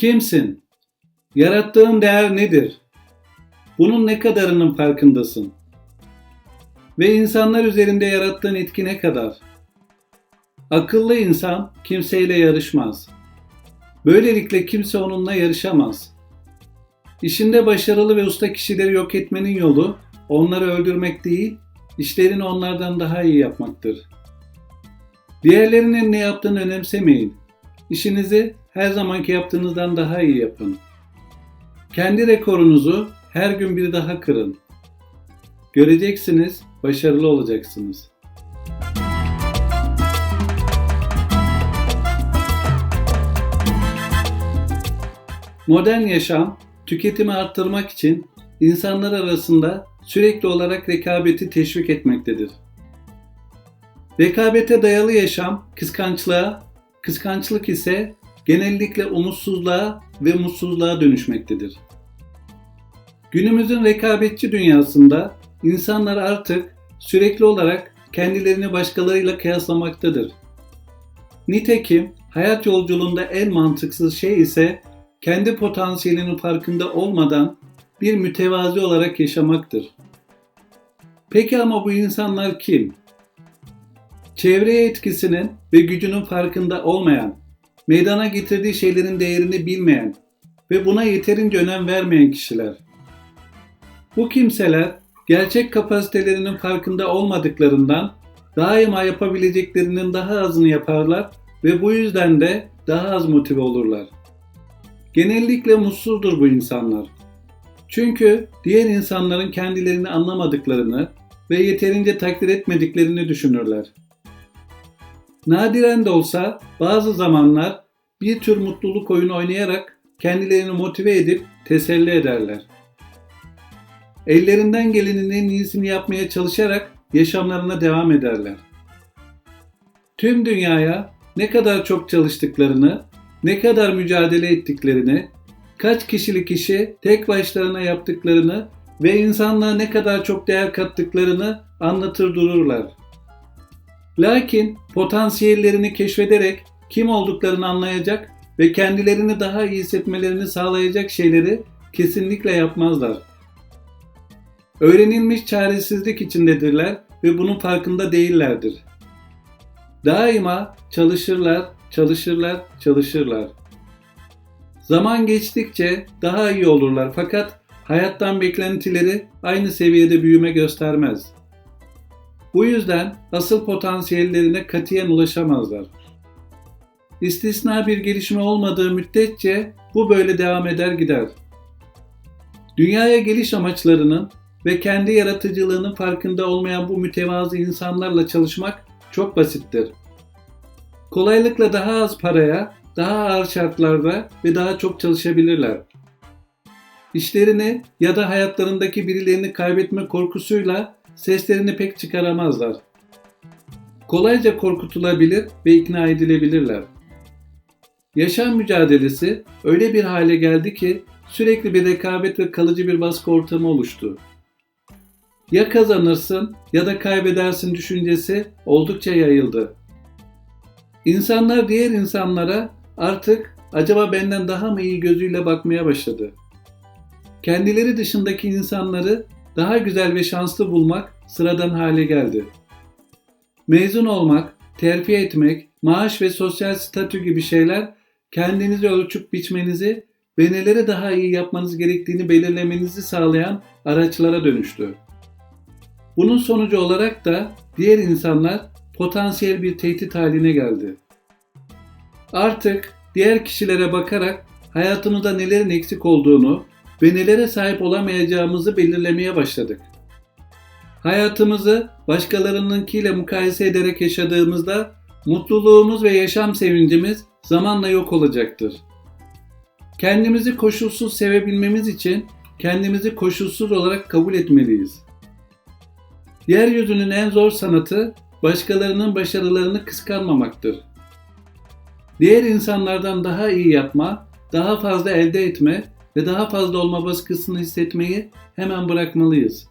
Kimsin? Yarattığın değer nedir? Bunun ne kadarının farkındasın? Ve insanlar üzerinde yarattığın etki ne kadar? Akıllı insan kimseyle yarışmaz. Böylelikle kimse onunla yarışamaz. İşinde başarılı ve usta kişileri yok etmenin yolu onları öldürmek değil, işlerini onlardan daha iyi yapmaktır. Diğerlerinin ne yaptığını önemsemeyin. İşinizi her zamanki yaptığınızdan daha iyi yapın. Kendi rekorunuzu her gün bir daha kırın. Göreceksiniz, başarılı olacaksınız. Modern yaşam, tüketimi arttırmak için insanlar arasında sürekli olarak rekabeti teşvik etmektedir. Rekabete dayalı yaşam kıskançlığa, kıskançlık ise genellikle umutsuzluğa ve mutsuzluğa dönüşmektedir. Günümüzün rekabetçi dünyasında insanlar artık sürekli olarak kendilerini başkalarıyla kıyaslamaktadır. Nitekim hayat yolculuğunda en mantıksız şey ise kendi potansiyelinin farkında olmadan bir mütevazi olarak yaşamaktır. Peki ama bu insanlar kim? Çevreye etkisinin ve gücünün farkında olmayan, meydana getirdiği şeylerin değerini bilmeyen ve buna yeterince önem vermeyen kişiler. Bu kimseler gerçek kapasitelerinin farkında olmadıklarından daima yapabileceklerinin daha azını yaparlar ve bu yüzden de daha az motive olurlar. Genellikle mutsuzdur bu insanlar. Çünkü diğer insanların kendilerini anlamadıklarını ve yeterince takdir etmediklerini düşünürler. Nadiren de olsa bazı zamanlar bir tür mutluluk oyunu oynayarak kendilerini motive edip teselli ederler. Ellerinden gelenin en iyisini yapmaya çalışarak yaşamlarına devam ederler. Tüm dünyaya ne kadar çok çalıştıklarını, ne kadar mücadele ettiklerini, kaç kişilik işi tek başlarına yaptıklarını ve insanlığa ne kadar çok değer kattıklarını anlatır dururlar. Lakin potansiyellerini keşfederek kim olduklarını anlayacak ve kendilerini daha iyi hissetmelerini sağlayacak şeyleri kesinlikle yapmazlar. Öğrenilmiş çaresizlik içindedirler ve bunun farkında değillerdir. Daima çalışırlar, çalışırlar, çalışırlar. Zaman geçtikçe daha iyi olurlar fakat hayattan beklentileri aynı seviyede büyüme göstermez. Bu yüzden asıl potansiyellerine katiyen ulaşamazlar. İstisna bir gelişme olmadığı müddetçe bu böyle devam eder gider. Dünyaya geliş amaçlarının ve kendi yaratıcılığının farkında olmayan bu mütevazı insanlarla çalışmak çok basittir. Kolaylıkla daha az paraya, daha ağır şartlarda ve daha çok çalışabilirler. İşlerini ya da hayatlarındaki birilerini kaybetme korkusuyla seslerini pek çıkaramazlar. Kolayca korkutulabilir ve ikna edilebilirler. Yaşam mücadelesi öyle bir hale geldi ki sürekli bir rekabet ve kalıcı bir baskı ortamı oluştu. Ya kazanırsın ya da kaybedersin düşüncesi oldukça yayıldı. İnsanlar diğer insanlara artık acaba benden daha mı iyi gözüyle bakmaya başladı. Kendileri dışındaki insanları daha güzel ve şanslı bulmak sıradan hale geldi. Mezun olmak, terfi etmek, maaş ve sosyal statü gibi şeyler kendinizi ölçüp biçmenizi ve neleri daha iyi yapmanız gerektiğini belirlemenizi sağlayan araçlara dönüştü. Bunun sonucu olarak da diğer insanlar potansiyel bir tehdit haline geldi. Artık diğer kişilere bakarak hayatımızda nelerin eksik olduğunu ve nelere sahip olamayacağımızı belirlemeye başladık. Hayatımızı başkalarınınkiyle mukayese ederek yaşadığımızda mutluluğumuz ve yaşam sevincimiz zamanla yok olacaktır. Kendimizi koşulsuz sevebilmemiz için kendimizi koşulsuz olarak kabul etmeliyiz. Yeryüzünün en zor sanatı başkalarının başarılarını kıskanmamaktır. Diğer insanlardan daha iyi yapma, daha fazla elde etme ve daha fazla olma baskısını hissetmeyi hemen bırakmalıyız.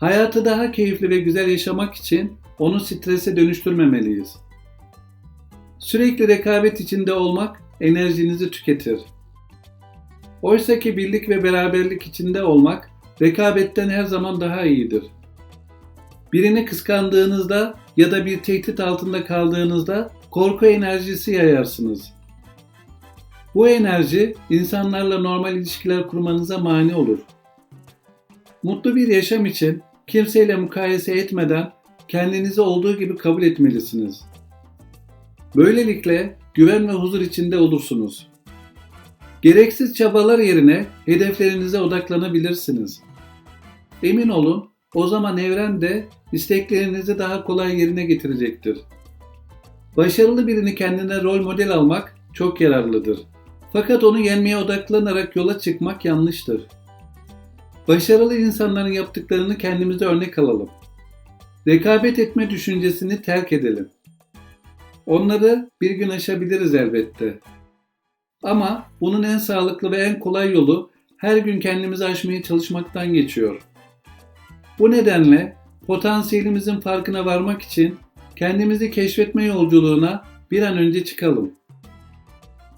Hayatı daha keyifli ve güzel yaşamak için onu strese dönüştürmemeliyiz. Sürekli rekabet içinde olmak enerjinizi tüketir. Oysa ki birlik ve beraberlik içinde olmak rekabetten her zaman daha iyidir. Birini kıskandığınızda ya da bir tehdit altında kaldığınızda korku enerjisi yayarsınız. Bu enerji insanlarla normal ilişkiler kurmanıza mani olur. Mutlu bir yaşam için kimseyle mukayese etmeden kendinizi olduğu gibi kabul etmelisiniz. Böylelikle güven ve huzur içinde olursunuz. Gereksiz çabalar yerine hedeflerinize odaklanabilirsiniz. Emin olun, o zaman evren de isteklerinizi daha kolay yerine getirecektir. Başarılı birini kendine rol model almak çok yararlıdır. Fakat onu yenmeye odaklanarak yola çıkmak yanlıştır. Başarılı insanların yaptıklarını kendimize örnek alalım. Rekabet etme düşüncesini terk edelim. Onları bir gün aşabiliriz elbette. Ama bunun en sağlıklı ve en kolay yolu her gün kendimizi aşmaya çalışmaktan geçiyor. Bu nedenle potansiyelimizin farkına varmak için kendimizi keşfetme yolculuğuna bir an önce çıkalım.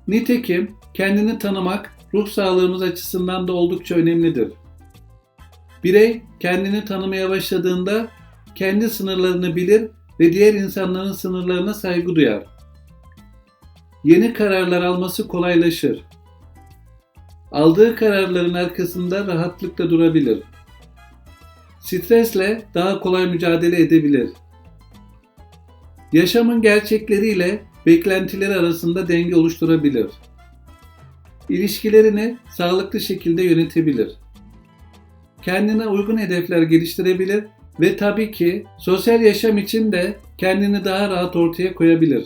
Nitekim kendini tanımak ruh sağlığımız açısından da oldukça önemlidir. Birey kendini tanımaya başladığında kendi sınırlarını bilir ve diğer insanların sınırlarına saygı duyar. Yeni kararlar alması kolaylaşır. Aldığı kararların arkasında rahatlıkla durabilir. Stresle daha kolay mücadele edebilir. Yaşamın gerçekleriyle beklentileri arasında denge oluşturabilir. İlişkilerini sağlıklı şekilde yönetebilir. Kendine uygun hedefler geliştirebilir ve tabii ki sosyal yaşam için de kendini daha rahat ortaya koyabilir.